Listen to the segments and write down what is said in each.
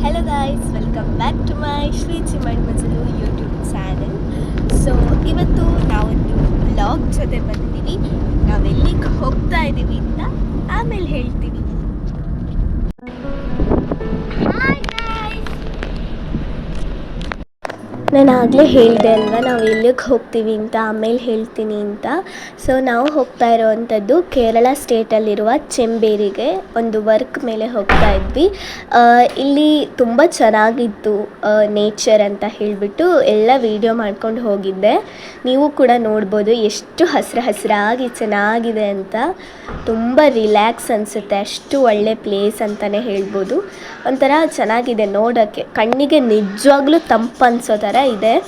Hello guys welcome back to my Shri Chiman Majalu YouTube channel so ಇವತ್ತು ನಾವೊಂದು blog ಜೊತೆ ಬಂದಿದ್ದೀವಿ ನಾವೆಲ್ಲಿಗೆ ಹೋಗ್ತಾ ಇದ್ದೀವಿ ಅಂತ ಆಮೇಲೆ ಹೇಳ್ತೀವಿ ನಾನು ಆಗಲೇ ಹೇಳಿದೆ ಅಲ್ವಾ, ನಾವು ಎಲ್ಲಿಗೆ ಹೋಗ್ತೀವಿ ಅಂತ, ಆಮೇಲೆ ಹೇಳ್ತೀನಿ ಅಂತ. ಸೊ ನಾವು ಹೋಗ್ತಾ ಇರೋವಂಥದ್ದು ಕೇರಳ ಸ್ಟೇಟಲ್ಲಿರುವ ಚೆಂಬೇರಿಗೆ ಒಂದು ವರ್ಕ್ ಮೇಲೆ ಹೋಗ್ತಾ ಇದ್ವಿ. ಇಲ್ಲಿ ತುಂಬ ಚೆನ್ನಾಗಿತ್ತು ನೇಚರ್ ಅಂತ ಹೇಳಿಬಿಟ್ಟು ಎಲ್ಲ ವೀಡಿಯೋ ಮಾಡ್ಕೊಂಡು ಹೋಗಿದ್ದೆ. ನೀವು ಕೂಡ ನೋಡ್ಬೋದು ಎಷ್ಟು ಹಸಿರು ಹಸಿರಾಗಿ ಚೆನ್ನಾಗಿದೆ ಅಂತ. ತುಂಬ ರಿಲ್ಯಾಕ್ಸ್ ಅನಿಸುತ್ತೆ, ಅಷ್ಟು ಒಳ್ಳೆ ಪ್ಲೇಸ್ ಅಂತಲೇ ಹೇಳ್ಬೋದು. ಒಂಥರ ಚೆನ್ನಾಗಿದೆ ನೋಡೋಕ್ಕೆ. ಕಣ್ಣಿಗೆ ನಿಜವಾಗ್ಲೂ ತಂಪು ಅನಿಸೋ ಥರ ಇದೆ,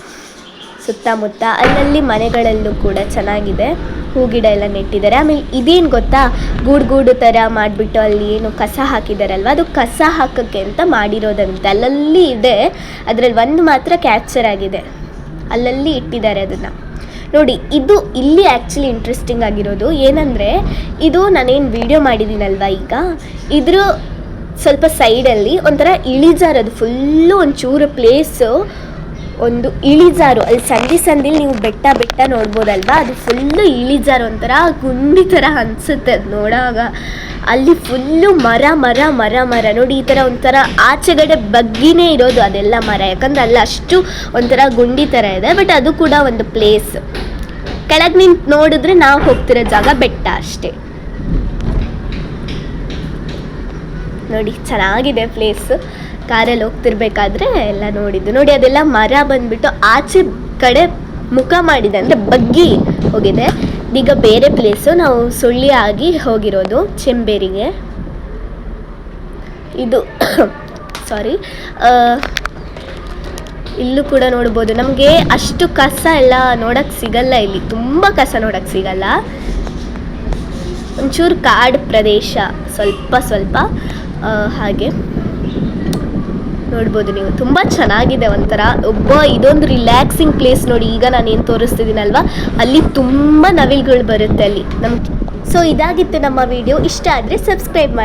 ಸುತ್ತಮುತ್ತ ಅಲ್ಲಲ್ಲಿ ಮನೆಗಳಲ್ಲೂ ಕೂಡ ಚೆನ್ನಾಗಿದೆ. ಹೂ ಗಿಡ ಎಲ್ಲ ನೆಟ್ಟಿದ್ದಾರೆ. ಆಮೇಲೆ ಇದೇನು ಗೊತ್ತಾ? ಗೂಡು ಗೂಡು ಥರ ಮಾಡಿಬಿಟ್ಟು ಅಲ್ಲಿ ಏನು ಕಸ ಹಾಕಿದಾರಲ್ವ? ಅದು ಕಸ ಹಾಕೋಕ್ಕೆ ಅಂತ ಮಾಡಿರೋದಂತೆ. ಅಲ್ಲಲ್ಲಿ ಇದೆ. ಅದರಲ್ಲಿ ಒಂದು ಮಾತ್ರ ಕ್ಯಾಪ್ಚರ್ ಆಗಿದೆ. ಅಲ್ಲಲ್ಲಿ ಇಟ್ಟಿದ್ದಾರೆ ಅದನ್ನು. ನೋಡಿ, ಇದು ಇಲ್ಲಿ ಆ್ಯಕ್ಚುಲಿ ಇಂಟ್ರೆಸ್ಟಿಂಗ್ ಆಗಿರೋದು. ಏನಂದರೆ, ಇದು ನಾನೇನು ವಿಡಿಯೋ ಮಾಡಿದ್ದೀನಲ್ವ ಈಗ? ಇದ್ರ ಸ್ವಲ್ಪ ಸೈಡಲ್ಲಿ ಒಂಥರ ಇಳಿಜಾರದು ಫುಲ್ಲು ಒಂಚೂರು ಪ್ಲೇಸು ಒಂದು ಇಳಿಜಾರು, ಅಲ್ಲಿ ಸಂಧಿ ಸಂಧಿಲಿ ನೀವು ಬೆಟ್ಟ ಬೆಟ್ಟ ನೋಡ್ಬೋದಲ್ವಾ? ಅದು ಫುಲ್ಲು ಇಳಿಜಾರು ಒಂಥರ ಗುಂಡಿ ಥರ ಅನಿಸುತ್ತೆ ಅದು ನೋಡೋವಾಗ ಅಲ್ಲಿ ಫುಲ್ಲು ಮರ ಮರ ಮರ ಮರ. ನೋಡಿ, ಈ ಥರ ಒಂಥರ ಆಚೆಗಡೆ ಬಗ್ಗಿನೇ ಇರೋದು ಅದೆಲ್ಲ ಮರ. ಯಾಕಂದ್ರೆ ಅಲ್ಲಿ ಅಷ್ಟು ಒಂಥರ ಗುಂಡಿ ಥರ ಇದೆ ಬಟ್ ಅದು ಕೂಡ ಒಂದು ಪ್ಲೇಸ್ ಕೆಳಗೆ ನಿಂತು ನೋಡಿದ್ರೆ ನಾವು ಹೋಗ್ತಿರೋ ಜಾಗ ಬೆಟ್ಟ ಅಷ್ಟೇ. ನೋಡಿ, ಚೆನ್ನಾಗಿದೆ ಪ್ಲೇಸ್ ಕಾರಲ್ಲಿ ಹೋಗ್ತಿರ್ಬೇಕಾದ್ರೆ ಎಲ್ಲ ನೋಡಿದ್ದು. ನೋಡಿ, ಅದೆಲ್ಲ ಮರ ಬಂದ್ಬಿಟ್ಟು ಆಚೆ ಕಡೆ ಮುಖ ಮಾಡಿದೆ. ಅಂದರೆ ಬಗ್ಗಿ ಹೋಗಿದೆ. ಈಗ ಬೇರೆ ಪ್ಲೇಸು ನಾವು ಸುಳ್ಳಿ ಆಗಿ ಹೋಗಿರೋದು ಚೆಂಬೇರಿಗೆ. ಇದು ಸಾರಿ ಇಲ್ಲೂ ಕೂಡ ನೋಡ್ಬೋದು. ನಮಗೆ ಅಷ್ಟು ಕಸ ಎಲ್ಲ ನೋಡೋಕ್ಕೆ ಸಿಗಲ್ಲ ಇಲ್ಲಿ. ತುಂಬ ಕಸ ನೋಡೋಕ್ಕೆ ಸಿಗಲ್ಲ. ಒಂಚೂರು ಕಾಡು ಪ್ರದೇಶ ಸ್ವಲ್ಪ ಸ್ವಲ್ಪ ಹಾಗೆ. ನೋಡ್ಬೋದು ನೀವು. ತುಂಬ ಚೆನ್ನಾಗಿದೆ ಒಂಥರ. ಒಬ್ಬ ಇದೊಂದು ರಿಲ್ಯಾಕ್ಸಿಂಗ್ ಪ್ಲೇಸ್ ನೋಡಿ ಈಗ ನಾನು ಏನು ತೋರಿಸ್ತಿದ್ದೀನಲ್ವಾ? ಅಲ್ಲಿ ತುಂಬ ನವಿಲುಗಳು ಬರುತ್ತೆ ಅಲ್ಲಿ ನಮ್ಗೆ. ಸೊ ಇದಾಗಿತ್ತು ನಮ್ಮ ವಿಡಿಯೋ ಇಷ್ಟ ಆದರೆ ಸಬ್ಸ್ಕ್ರೈಬ್ ಮಾಡಿ.